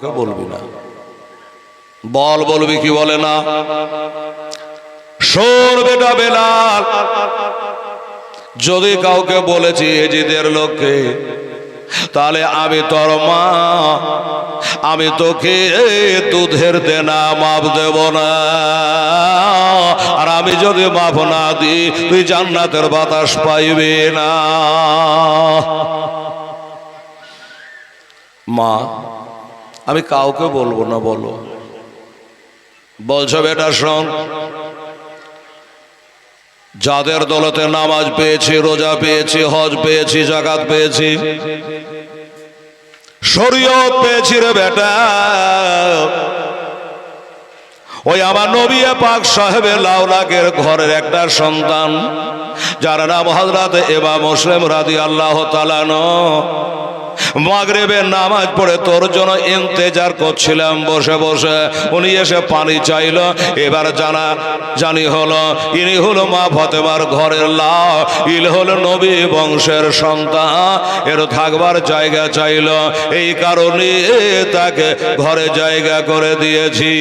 কাউকে বলবি না। বল, বলবি কি বলে না? শোন বেটা বেলাল, যদি কাউকে বলেছি এজিদের লোককে, তাহলে আমি তোর মা, আমি তোকে দুধের দেনা মাপ দেব না। আর আমি যদি মাপ না দিই, তুই জান্নাতের বাতাস পাইবি না। মা আমি কাউকে বলব না, বলো। বলছো, বেটা, শোন। যাদের দলতে নামাজ পেয়েছি, রোজা পেয়েছি, হজ পেয়েছি, জাকাত পেয়েছি, শরীয়ত পেয়েছি রে বেটা। ওই আমার নবী পাক সাহেবে লাউলাকের ঘরের একটা সন্তান, যার নাম হজরত এবা মুসলিম রাদি আল্লাহ তালানো মাগরেবের নামাজ পড়ে তোর জন্য ইন্তেজার করছিলাম। বসে বসে উনি এসে পানি চাইল। এবার জানা, জানি হলো, ইনি হলো মা ফতেমার ঘরের লাও ইল হলো নবী বংশের সন্তান। এর থাকবার জায়গা চাইল। এই কারণে তাকে ঘরে জায়গা করে দিয়েছি।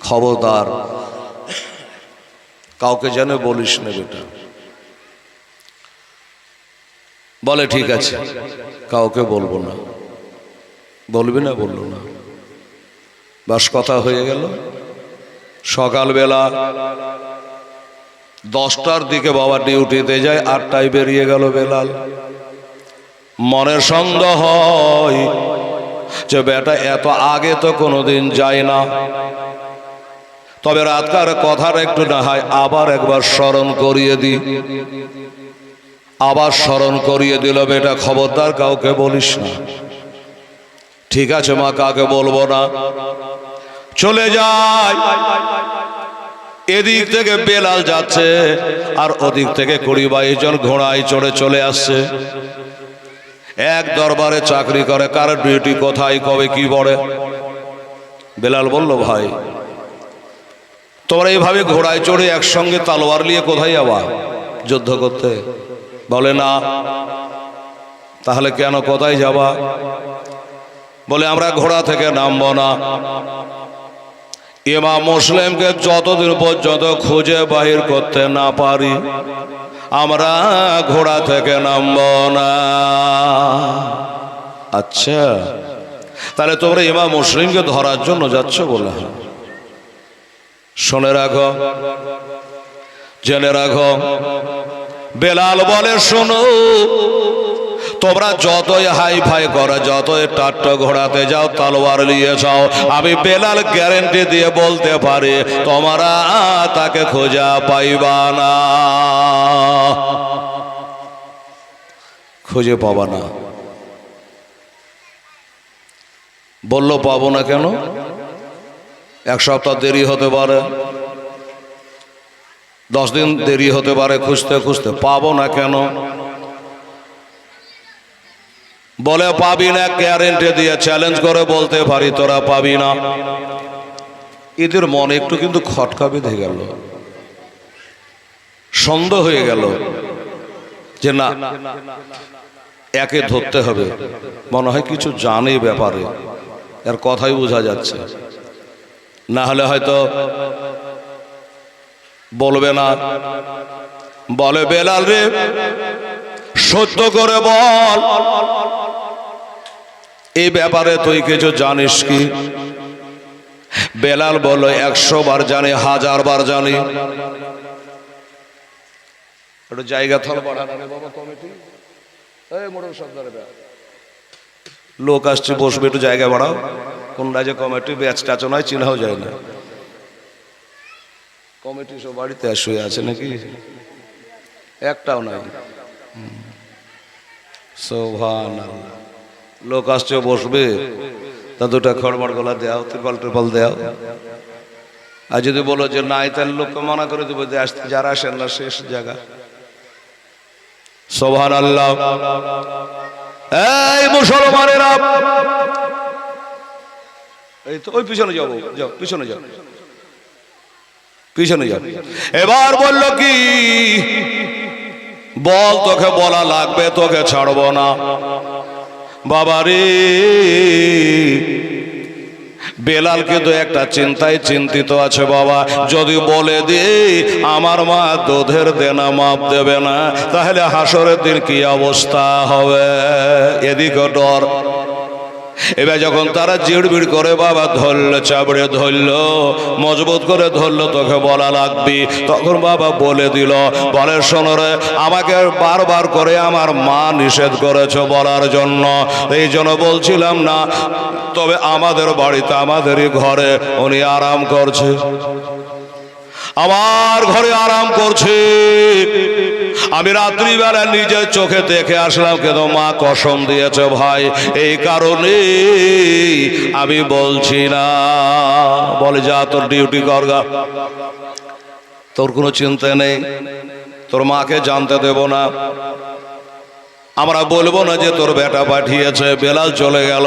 খবরদার, কাউকে যেন বলিস না বেটা। বলে ঠিক আছে কাউকে বলব না। বলবি না বলল না। বাস কথা হয়ে গেল। সকালবেলা দশটার দিকে বাবা ডিউটিতে যায় আটটায় বেরিয়ে গেল বেলাল। মনের সন্দেহ হয় যে বেটা এত আগে তো কোনোদিন যায় না। তবে রাতকার কথার একটু না হয় আবার একবার স্মরণ করিয়ে দিই। আবার স্মরণ করিয়ে দিল, বেটা খবরদার, কাউকে বলিস না। ঠিক আছে মা, কাকে বলব না? চলে যায়। এদিক থেকে বেলাল যাচ্ছে, আর ওদিক থেকে কুড়ি বাইশ জন ঘোড়ায় চড়ে চলে আসছে। এক দরবারে চাকরি করে, কার ডিউটি কোথায়, কবে, কি পড়ে? বেলাল বলল, ভাই, তোমরা এইভাবে ঘোড়ায় চড়ে একসঙ্গে তালোয়ার নিয়ে কোথায় যাবা যুদ্ধ করতে? বলে, না, তাহলে কেন কোথায় যাবা? বলে, আমরা ঘোড়া থেকে নামবো না। ইমা মুসলিমকে যতদিন পর্যন্ত খুঁজে বাহির করতে না পারি, আমরা ঘোড়া থেকে নামব না। আচ্ছা তাহলে তোমরা ইমা মুসলিমকে ধরার জন্য যাচ্ছ বলে। হ্যাঁ। শুনে রাখো, জেনে রাখো বেলাল বলে, শোনো, তোমরা যতই হাই ফাই করো, যতই টাট্ট ঘোড়াতে যাও, তলোয়ার নিয়ে যাও, আমি বেলাল গ্যারেন্টি দিয়ে বলতে পারি, তোমরা তাকে খোঁজা পাইবা না। খুঁজে পাবা না। বলল, পাবো না কেন? এক সপ্তাহ দেরি হতে পারে। দশ দিন দেরি হতে পারে, খুঁজতে খুঁজতে। পাবো না কেন? বলে, পাবি না গ্যারেন্টি দিয়ে চ্যালেঞ্জ করে বলতে পারি, তোরা পাবি না। এদের মনে একটু কিন্তু খটকা বেঁধে গেল। সন্দেহ হয়ে গেল যে, না, একে ধরতে হবে। মনে হয় কিছু জানে ব্যাপারে। এর কথাই বোঝা যাচ্ছে। না হলে হয়তো বলবে না। বলে বেলাল রে, সত্য করে বল। এই ব্যাপারে তুই কিছু জানিস কি? বেলাল বলো একশো বার জানি, হাজার বার জানি। একটু জায়গা থল লোক আসছে, বসবে, একটু জায়গা বাড়াও। কোন রাজ্যে কমিটি ব্যাচ টাচও নয় চিনাও যায় না। কমিটি সব বাড়িতে শুয়ে আছে নাকি? একটাও নাই। সোভান লোক আসছে, বসবে। তা দুটা খড়মড় গলা দেও ত্রিপাল ট্রিপাল দেও আর যদি বলো যে নাই, তাহলে লোককে মানা করে দেবো যে আসতে যারা আসেন না, শেষ জায়গা। সোভান আল্লাহ এই মুসলমানেরা, এই তো ওই পিছনে যাব যাও, পিছনে যাও। পিছনে যাও। এবার বলল কি, বল তোকে বলা লাগবে, তোকে ছাড়বো না। বাবা রে বেলাল কিন্তু একটা চিন্তায় চিন্তিত আছে বাবা। যদি বলে দি, আমার মা দুধের দেনা মাপ দেবে না, তাহলে হাসরের দিন কি অবস্থা হবে? এদিকে ডর। এবার যখন তারা জিড়বিড় করে, বাবা ধরলো, চাবড়ে ধরলো, মজবুত করে ধরলো, তোকে বলা লাগবি। তখন বাবা বলে দিল, বলে শোনরে আমাকে বারবার করে আমার মা নিষেধ করেছে বলার জন্য। এই জন্য বলছিলাম না, তবে আমাদের বাড়িতে, আমাদেরই ঘরে উনি আরাম করছে। আমার ঘরে আরাম করছে। আমি রাত্রিবেলা নিজের চোখে দেখে আসলাম, কিন্তু মা কসম দিয়েছে, ভাই, এই কারণে আমি বলছি না। বলে, যা, তোর ডিউটি করগা তোর কোনো চিন্তা নেই। তোর মাকে জানতে দেব না। আমরা বলব না যে তোর বেটা পাঠিয়েছে, বেলাল চলে গেল।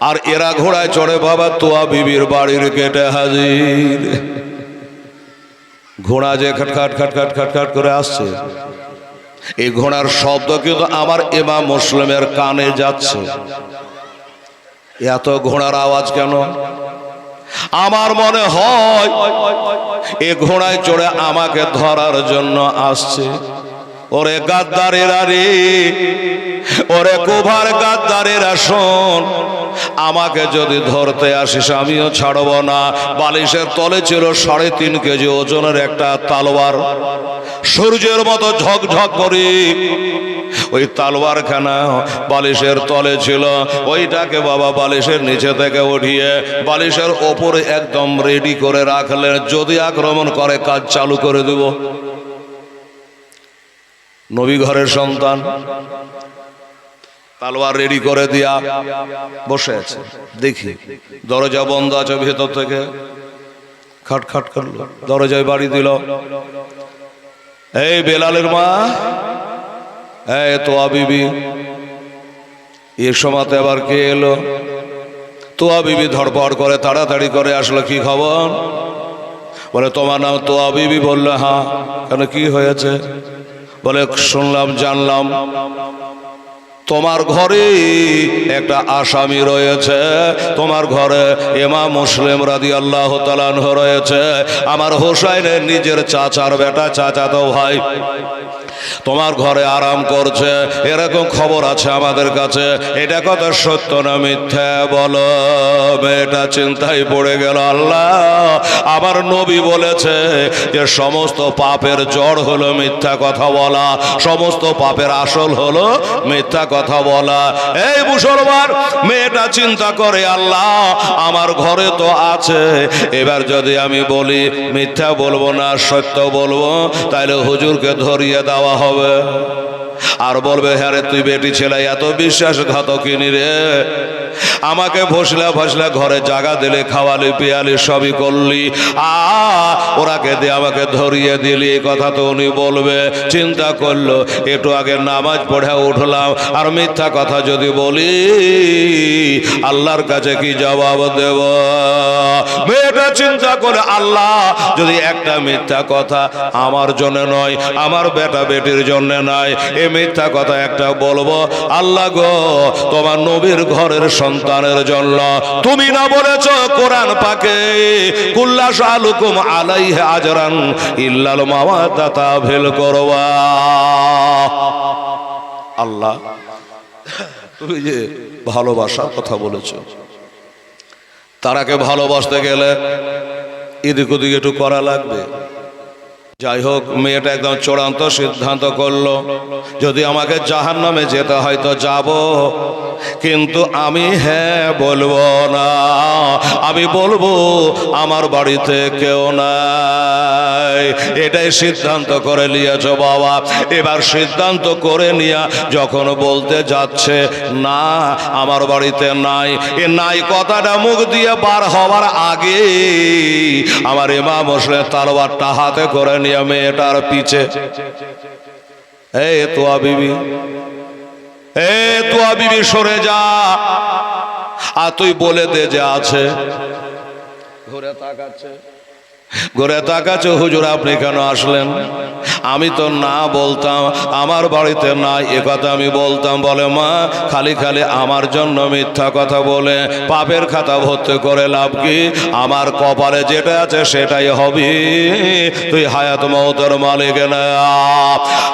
আর এরা ঘোড়ায় চড়ে, বাবা, তোয়া বিবির বাড়ির কেটে হাজির। ঘোড়া যে খাটখাট খাটখাট খাটখাট করে আসছে, এই ঘোড়ার শব্দ কিন্তু আমার এমা মুসলিমের কানে যাচ্ছে। এত ঘোড়ার আওয়াজ কেন? আমার মনে হয় এ ঘোড়ায় চড়ে আমাকে ধরার জন্য আসছে। ওরে গাদ্দারেরা রে ওরে কোভার গাদ্দারেরা শোন আমাকে যদি ধরতে আসিস, আমিও ছাড়ব না। বালিশের তলে ছিল সাড়ে তিন কেজি ওজনের একটা তালোয়ার সূর্যের মতো ঝকঝক করে। ওই তালোয়ার খানা বালিশের তলে ছিল। ওইটাকে বাবা বালিশের নিচে থেকে উঠিয়ে বালিশের ওপরে একদম রেডি করে রাখলেন। যদি আক্রমণ করে, কাজ চালু করে দেব। নবী ঘরের সন্তান। তালোয়ার রেডি করে দিয়া বসে আছে। দেখি, দরজা বন্ধ আছে ভেতর থেকে। খাট খাট করল, দরজায় বাড়ি দিল। এই বেলালের মা, এই তোয়া বিবি এ সময়তে আবার কে এলো? তোয়া বিবি ধরপড় করে তাড়াতাড়ি করে আসলো, কি খবর? বলে, তোমার নাম তোয়া বিবি বললে হ্যাঁ। কেন, কি হয়েছে? বলে, শুনলাম, জানলাম, তোমার ঘরে একটা আসামি রয়েছে। তোমার ঘরে এমা মুসলিম রাদি আল্লাহ রয়েছে। আমার হোসাইনের নিজের চাচার বেটা, চাচাতো ভাই তোমার ঘরে আরাম করছে। এরকম খবর আছে আমাদের কাছে। এটা কথা সত্য না মিথ্যা? বলো। মেয়েটা চিন্তায় পড়ে গেল, আল্লাহ। আমার নবী বলেছে যে, সমস্ত পাপের জড় হলো মিথ্যা কথা বলা। সমস্ত পাপের আসল হলো মিথ্যা কথা বলা। এই মুসলমান, মেয়েটা চিন্তা করে, আল্লাহ, আমার ঘরে তো আছে। এবার যদি আমি বলি, মিথ্যা বলব না, সত্য বলব তাহলে হুজুরকে ধরিয়ে দেওয়া হবে। আর বলবে হ্যাঁ রে তুই বেটি ছেলে, এত বিশ্বাসঘাতকিনী রে। আমাকে ভসলা ভসলা ঘরে জাগা দিলে, খাওয়ালি, পিয়ালি, সবই করলি। আ, ওরাকে দিয়ে আমাকে ধরিয়ে দিলি। কথা তো উনি বলবে। চিন্তা করল, একটু আগে নামাজ পড়ে উঠলাম। আর মিথ্যা কথা যদি বলি, আল্লাহর কাছে কি জবাব দেব? মেয়েটা চিন্তা করে, আল্লাহ, যদি একটা মিথ্যা কথা আমার জন্য নয়, আমার বেটা বেটির জন্য নয়, এ মিথ্যা কথা একটা বলব, আল্লাহ গো, তোমার নবীর ঘরের সন্তানের জন্য। তুমি না বলেছ, কোরআন পাকে কুল্লাস আলুকুম আলাইহে আজরান, ইল্লাল মামা দাতা ভেল করবা। আল্লাহ, তুমি যে ভালোবাসার কথা বলেছ, তারাকে ভালোবাসতে গেলে এদিক ওদিক একটু করা লাগবে। যাই হোক, মেয়েটা একদম চূড়ান্ত সিদ্ধান্ত করল। যদি আমাকে জাহান নামে যেতে হয় তো যাব, কিন্তু আমি হ্যাঁ বলব না। আমি বলব, আমার বাড়িতে কেউ নাই। এটাই সিদ্ধান্ত করে নিয়েছ বাবা। এবার সিদ্ধান্ত করে নিয়া যখন বলতে যাচ্ছে, না, আমার বাড়িতে নাই। এ নাই কথাটা মুখ দিয়ে বার হওয়ার আগে আমার ইমাম হোসেন তালবারটা হাতে করে নিয়ে মেয়েটার পিছে। এ তোয়া বিবি। এ তোয়া বিবি, সরে যা। আর তুই বলে দে যে আছে। ঘুরে তাকাচ্ছে। ঘুরে তাকাচ্ছে হুজুর আপনি কেন আসলেন? আমি তো না বলতাম, আমার বাড়িতে না এ কথা আমি বলতাম। বলে, মা, খালি খালি আমার জন্য মিথ্যা কথা বলে, পাপের খাতা ভর্তি করে লাভ কি? আমার কপালে যেটা আছে সেটাই হবে। তুই হায়াত মৌতর মালিক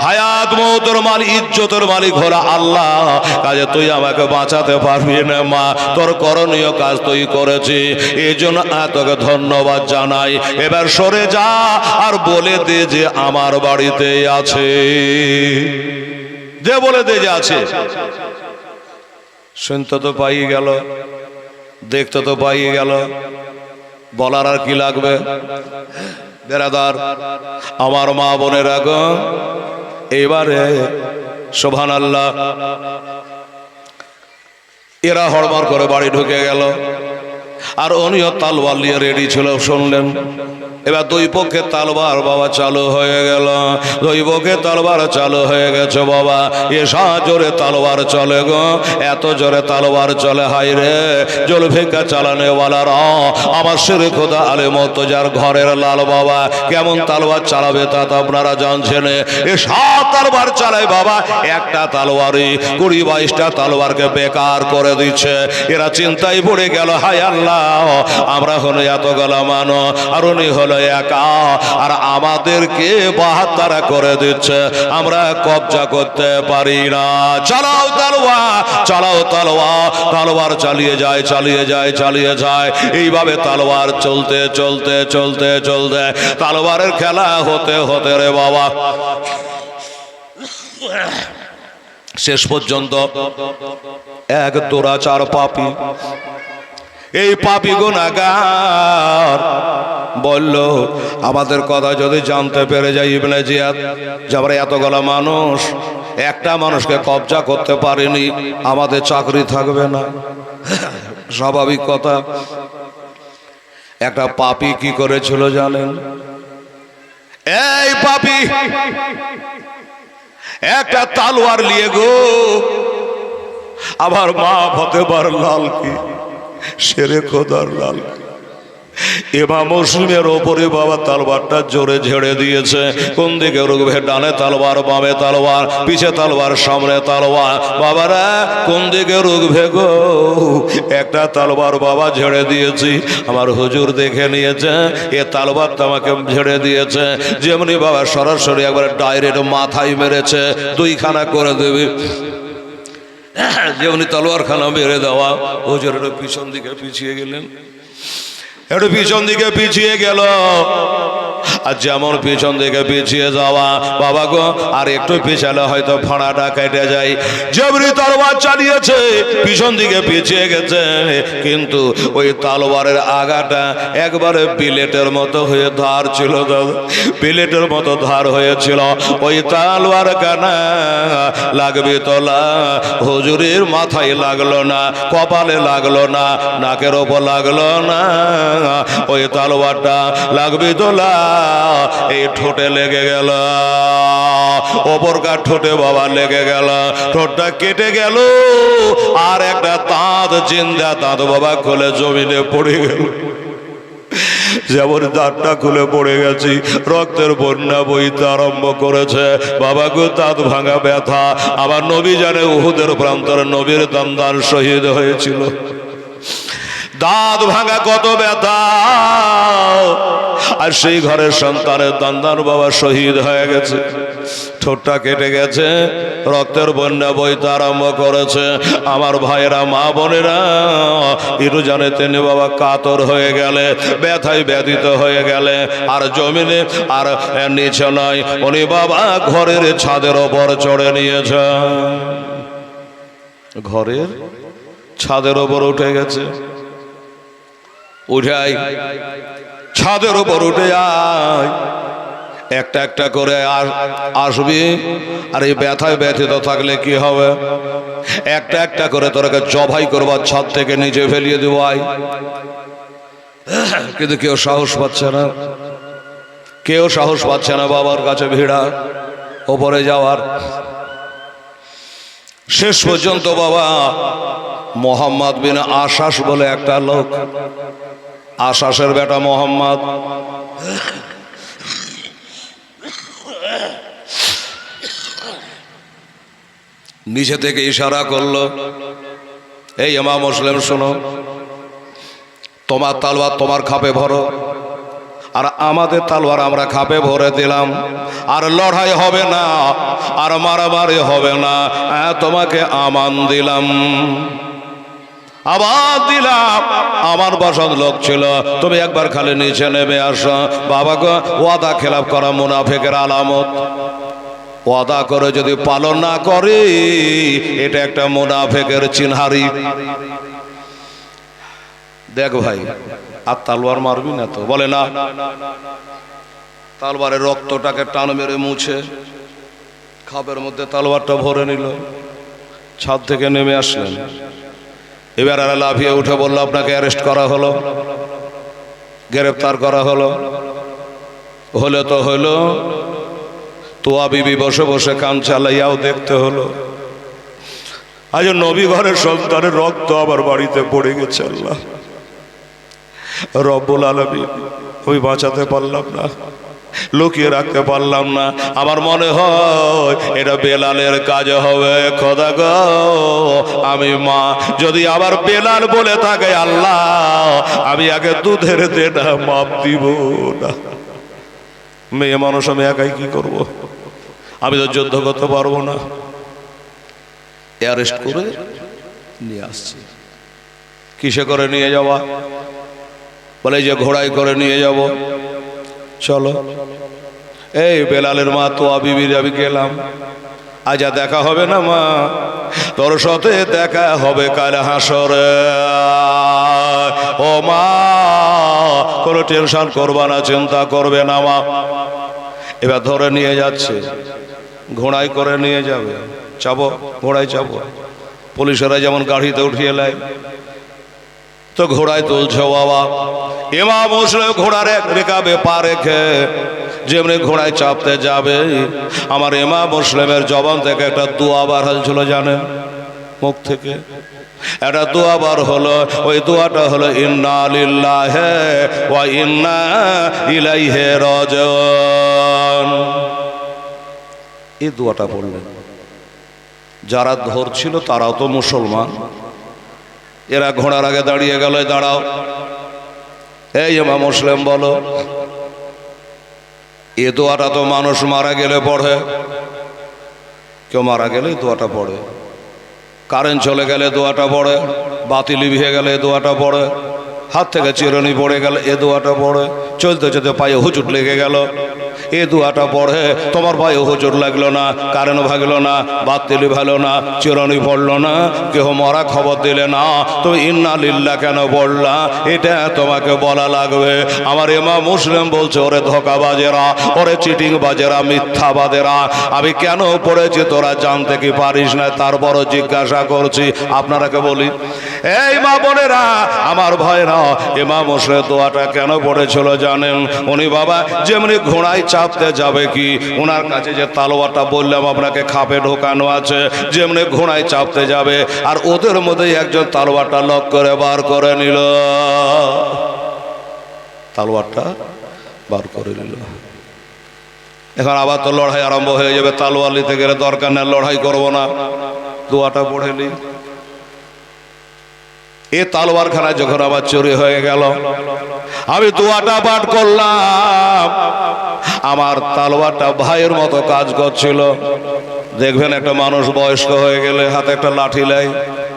হায়াত মৌতর মালিক, ইজ্জতের মালিক হলো আল্লাহ। কাজে তুই আমাকে বাঁচাতে পারবি না, মা। তোর করণীয় কাজ তুই করেছি। এই জন্য তোকে ধন্যবাদ জানাই। এবার সরে যা আর বলে দে যে আমার বাড়িতে আছে। যে বলে দে যে আছে। শুনতে তো পাই গেল, দেখতে তো পাই গেল। বলার আর কি লাগবে? বেড়াদার আমার মা বোনের আগ এবারে শোভান আল্লাহ এরা হড়মার করে বাড়ি ঢুকে গেল। আর উনিও তালবার নিয়ে রেডি ছিল, শুনলেন? এবার দুই পক্ষে তালবার বাবা চালু হয়ে গেল। দুই পক্ষে তালবার চালু হয়ে গেছে বাবা। এসা জোরে তালবার চলে গো। এত জোরে তালবার চলে হাই রে। চালানে ওয়ালার আমার শিরে খোদা আলে মতো যার ঘরের লাল বাবা। কেমন তালবার চালাবে তা তো আপনারা জানছেন এ। সাত তালবার চালায় বাবা। একটা তালবারই কুড়ি বাইশটা তালবারকে বেকার করে দিচ্ছে। এরা চিন্তায় পড়ে গেল হাই আল্লাহ। আমরা হলো এত গলা মানো। আর উনি হলো একা, আর আমাদেরকে বাহাত্তারা করে দিচ্ছে। আমরা কবজা করতে পারি না। চালাও তালওয়া চালাও তালওয়া। তালওয়ার চালিয়ে যায় চালিয়ে যায় চালিয়ে যায়। এইভাবে তালওয়ার চলতে চলতে চলতে চলতে। তালওয়ারের খেলা হতে হতে রে বাবা। শেষ পর্যন্ত এক দোরাচার পাপি এই পাপি গুণাগার বলল, আমাদের কথা যদি জানতে পেরে যাই ইবনে জিয়াদ যে এত গলা মানুষ, একটা মানুষকে কবজা করতে পারেনি, আমাদের চাকরি থাকবে না। স্বাভাবিক কথা। একটা পাপি কি করেছিল জানেন? এই পাপি, একটা তালোয়ার নিয়ে গো আবার মা ফতেবার লাল কি? সেরে খোদার লাল। কি এমা মুসলিমের ওপরে বাবা তালবারটা জোরে ঝেড়ে দিয়েছে। কোন দিকে রুখবে? ডানে তালবার, বামে তালবার, পিছে তালবার, সামনে তালবার। বাবারা, কোন দিকে রুখবে গো? একটা তালবার বাবা ঝেড়ে দিয়েছি। আমার হুজুর দেখে নিয়েছে, এ তালবারটা আমাকে ঝেড়ে দিয়েছে। যেমনি বাবা সরাসরি একবার ডাইরেক্ট মাথায় মেরেছে, দুইখানা করে দেবে। যেমনি তলোয়ার খানা বেড়ে দেওয়া একটু পিছন দিকে পিছিয়ে গেলেন। একটু পিছন দিকে পিছিয়ে গেল। আর যেমন পিছন দিকে পিছিয়ে যাওয়া, বাবা গো, আর একটু পিছালে হয়তো ফাঁড়াটা কেটে যায়। যেমনি তলোয়ার চালিয়েছে, পিছন দিকে পিছিয়ে গেছে। কিন্তু ওই তলোয়ারের আগাটা একবারে বিলেটের মতো হয়ে ধার ছিল, বিলেটের মতো ধার হয়েছিল। ওই তালোয়ার কানা লাগবে তোলা হুজুরের মাথায় লাগল না, কপালে লাগল না, নাকের ওপর লাগল না। ওই তালোয়ারটা লাগবে তোলা এই ঠোঁটে লেগে গেল। ওপরকার ঠোঁটে বাবা লেগে গেল। ঠোঁটটা কেটে গেল। আর একটা দাঁত, জিন্দা দাঁত বাবা খুলে জমিনে পড়ে গেল। যেমন দাঁতটা খুলে পড়ে গেছি, রক্তের বন্যা বইতে আরম্ভ করেছে। বাবা গো, দাঁত ভাঙা ব্যথা। আবার নবী জানে উহুদের প্রান্তরে নবীর দামদার শহীদ হয়েছিল। দাঁত ভাঙা কত ব্যথা। আর সেই ঘরের সন্তানের দান্দার বাবা শহীদ হয়ে গেছে। ঠোঁটটা কেটে গেছে, রক্তের বন্যা বইতে আরম্ভ করেছে। আমার ভাইয়েরা, মা বোনেরা একটু জানে তিনি বাবা কাতর হয়ে গেলে, ব্যথায় ব্যথিত হয়ে গেলে, আর জমিনে আর নিচে নয় উনি বাবা ঘরের ছাদের ওপর চড়ে নিয়েছে। ঘরের ছাদের ওপর উঠে গেছে। উঠাই ছাদের উপর উঠে আয়। একটা একটা করে আস- আসবি। আর এই ব্যথায় ব্যথিত থাকলে কি হবে? একটা একটা করে তোরাকে জবাই করবার ছাদ থেকে নিচে ফেলিয়ে দেবো কিন্তু কেউ সাহস পাচ্ছে না। কেউ সাহস পাচ্ছে না বাবার কাছে ভিড়া, ওপরে যাওয়ার। শেষ পর্যন্ত বাবা মোহাম্মদ বিন আশাস বলে একটা লোক আশাসের বেটা মোহাম্মদ। নিচে থেকে ইশারা করল এই এমা মুসলিম শোনো তোমার তালবার তোমার খাপে ভরো আর আমাদের তালবার আমরা খাপে ভরে দিলাম আর লড়াই হবে না আর মারামারি হবে না হ্যাঁ, তোমাকে আমান দিলাম। আবার দিলাম। আমার বসত লোক ছিল। তুমি একবার খালি নিচে নেমে আসো। বাবাকে ওয়াদা খেলাপ করা মুনাফেকের আলামত। ওয়াদা করে যদি পালন না করে, এটা একটা মুনাফেকের চিনহারি। দেখ ভাই, আর তালবার মারবি না তো? বলে না। তালবারের রক্তটাকে টান মেরে মুছে, খাপের মধ্যে তালবারটা ভরে নিল। ছাদ থেকে নেমে আসলেন। এবার আর লাফিয়ে উঠে বলল, আপনাকে অ্যারেস্ট করা হলো, গ্রেপ্তার করা হলো। হলে তো হলো। তোয়া বিবি বসে বসে কান চালাইয়াও দেখতে হলো। আজ নবী ঘরের সন্তানের রক্ত আবার বাড়িতে পড়ে গেছে, আল্লাহ। রব্বুল আলমী আমি বাঁচাতে পারলাম না। লুকিয়ে রাখতে পারলাম না। আমার মনে হয় এটা বেলালের কাজ হবে। খোদা গো, আমি মা, যদি আবার বেলাল বলে থাকে, আল্লাহ, আমি আগে দুধের দেনা মাপ দিব না। মেয়ে মানুষ, আমি একাই কি করব। আমি তো যুদ্ধ করতে পারব না। অ্যারেস্ট করে নিয়ে আসছি। কিসে করে নিয়ে যাওয়া? বলে যে ঘোড়ায় করে নিয়ে যাব। চলো। এই বেলালের মা তো আবিবির আমি গেলাম। আজা দেখা হবে না মা। তোর সাথে দেখা হবে কাল হাসরে। ও মা, কোনো টেনশন করবা না, চিন্তা করবে না মা। এবার ধরে নিয়ে যাচ্ছে। ঘোড়ায় করে নিয়ে যাবে। চাবো, ঘোড়ায় চাবো। পুলিশেরা যেমন গাড়িতে উঠিয়ে নেয় তো ঘোড়ায় তুলছে বাবা। এমা মুসলে ঘোড়ার এক রেখাবে পা রেখে, যেমনি ঘোড়ায় চাপতে যাবে। আমার এমা মুসলিমের জবান থেকে একটা দোয়া বার হয়েছিল, জানেন? মুখ থেকে। একটা দোয়া বার হলো, ওই দোয়াটা হলো, ইন্না লিল্লাহে ওয়া ইন্না ইলাইহে রাজিউন। এই দোয়াটা পড়লেন যারা ধরছিল তারাও তো মুসলমান। এরা ঘোড়ার আগে দাঁড়িয়ে গেল দাঁড়াও। এই এমা মুসলিম বলো, এ দোয়াটা তো মানুষ মারা গেলে পড়ে। কেউ মারা গেলে দোয়াটা পড়ে। কারেন্ট চলে গেলে দোয়াটা পড়ে। বাতি লিভিয়ে গেলে দোয়াটা পড়ে। হাত থেকে চিরনি পড়ে গেলে এ দোয়াটা পড়ে। চলতে চলতে পায়ে হুচুট লেগে গেল। এ দুয়াটা পড়ে। তোমার ভাই হুচুট লাগল না কারেন্ট ভাগলো না, বাতিলি ভালো না, চিরনি পড়ল না, কেহ মরা খবর দিলে না। তুমি ইন্না লিল্লা কেন বললা এটা তোমাকে বলা লাগবে। আমার এমা মুসলিম বলছে, ওরে ধোকাবাজেরা, ওরে চিটিং বাজেরা মিথ্যাবাদেরা, আমি কেন পড়েছি তোরা জানতে কি পারিস না? তারপরও জিজ্ঞাসা করছি, আপনারাকে বলি, এই মা বোনেরা, আমার ভয়রা এমা মুসলে দোয়াটা কেন পড়েছিল জানেন? উনি, বাবা, যেমনি ঘোড়ায় চাপতে যাবে কি? ওনার কাছে যে তালোয়ারটা বললাম, আপনাকে খাপে ঢোকানো আছে, যেমনি ঘোড়ায় চাপতে যাবে, আর ওদের মধ্যে একজন তালোয়ারটা লক করে বার করে নিল। তালোয়ারটা বার করে নিল। এখন আবার তো লড়াই আরম্ভ হয়ে যাবে, তালোয়ার নিতে গেলে দরকার নেই লড়াই করব না। দোয়াটা পড়ে নি। এ তালোয়ারখানা যখন আবার চুরি হয়ে গেল, আমি দোয়াটা পাঠ করলাম। আমার তালোয়ারটা ভাইয়ের মতো কাজ করছিল। দেখবেন একটা মানুষ বয়স্ক হয়ে গেলে হাতে একটা লাঠি লাই,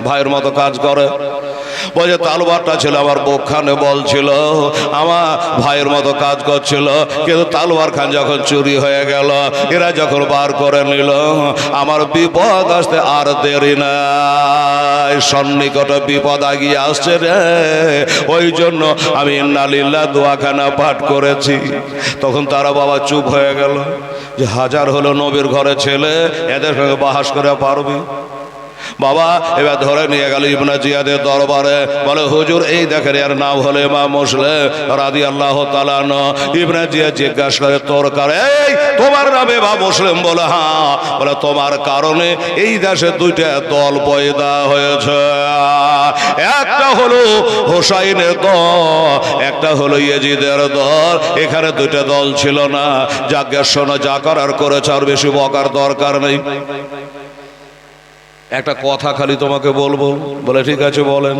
ভাইয়ের মতো কাজ করে। বলছে তালবারটা ছিল আমার বোখানে বল ছিল। আমার ভাইয়ের মতো কাজ করছিল। কিন্তু তালবার খান যখন চুরি হয়ে গেল, এরা যখন বার করে নিল, আমার বিপদ আসতে আর দেরি নাই। সন্নিকট বিপদ আগিয়ে আসছে রে। ওই জন্য আমি ইন্নালিল্লা দোয়াখানা পাঠ করেছি। তখন তারা বাবা চুপ হয়ে গেল যে হাজার হলো নবীর ঘরে ছেলে, এদের সঙ্গে বাহাস করে পারবি? বাবা, এবার ধরে নিয়ে গেল ইবনা জিয়াদের দরবারে। বলে, হুজুর, এই দেখেন, এর নাম হলে মা মুসলে রাদি আল্লাহ তালান ইবনা জিয়া জিজ্ঞাসা করে, তোর কারে এই, তোমার নামে বা মুসলিম বলে হ্যাঁ। বলে, তোমার কারণে এই দেশে দুইটা দল পয়দা হয়েছে। একটা হলো হোসাইনের দল, একটা হলো ইয়েজিদের দল। এখানে দুইটা দল ছিল না। শোনো, যা করার করেছে, আর বেশি বকার দরকার নেই। একটা কথা খালি তোমাকে বলব। বলে ঠিক আছে বলেন।